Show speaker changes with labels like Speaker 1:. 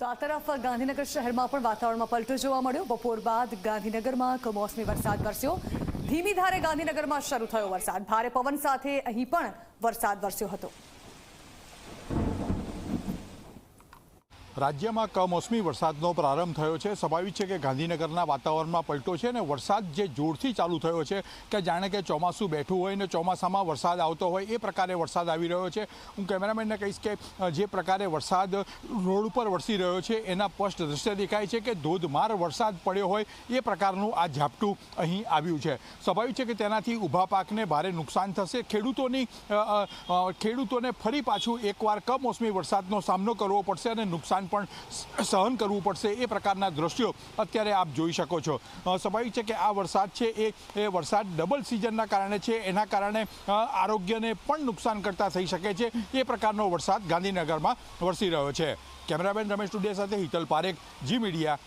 Speaker 1: તો આ તરફ ગાંધીનગર શહેરમાં પણ વાતાવરણમાં પલટો જોવા મળ્યો. બપોર બાદ ગાંધીનગરમાં કમોસમી વરસાદ વરસ્યો. ધીમી ધારે ગાંધીનગરમાં શરૂ થયો વરસાદ. ભારે પવન સાથે અહીં પણ વરસાદ વરસ્યો હતો.
Speaker 2: રાજ્યમાં કમોસમી વરસાદનો પ્રારંભ થયો છે. સ્વાભાવિક છે કે ગાંધીનગરના વાતાવરણમાં પલટો છે અને વરસાદ જે જોરથી ચાલુ થયો છે કે જાણે કે ચોમાસું બેઠું હોય ને ચોમાસામાં વરસાદ આવતો હોય એ પ્રકારે વરસાદ આવી રહ્યો છે. હું કેમેરામેનને કહીશ કે જે પ્રકારે વરસાદ રોડ ઉપર વરસી રહ્યો છે એના સ્પષ્ટ દ્રશ્ય દેખાય છે કે ધોધમાર વરસાદ પડ્યો હોય એ પ્રકારનું આ ઝાપટું અહીં આવ્યું છે. સ્વાભાવિક છે કે તેનાથી ઊભા પાકને ભારે નુકસાન થશે. ખેડૂતોની ખેડૂતોને ફરી પાછું એકવાર કમોસમી વરસાદનો સામનો કરવો પડશે અને નુકસાન પણ સહન કરવું પડશે એ પ્રકારના દ્રશ્યો અત્યારે આપ જોઈ શકો છો. સ્વાભાવિક છે કે આ વરસાદ છે એ એ વરસાદ ડબલ સિઝનના કારણે છે, એના કારણે આરોગ્યને પણ નુકસાન કરતા થઈ શકે છે, એ પ્રકારનો વરસાદ ગાંધીનગરમાં વરસી રહ્યો છે. કેમેરામેન રમેશ ટુડે સાથે હિતલ પારેખ, જી મીડિયા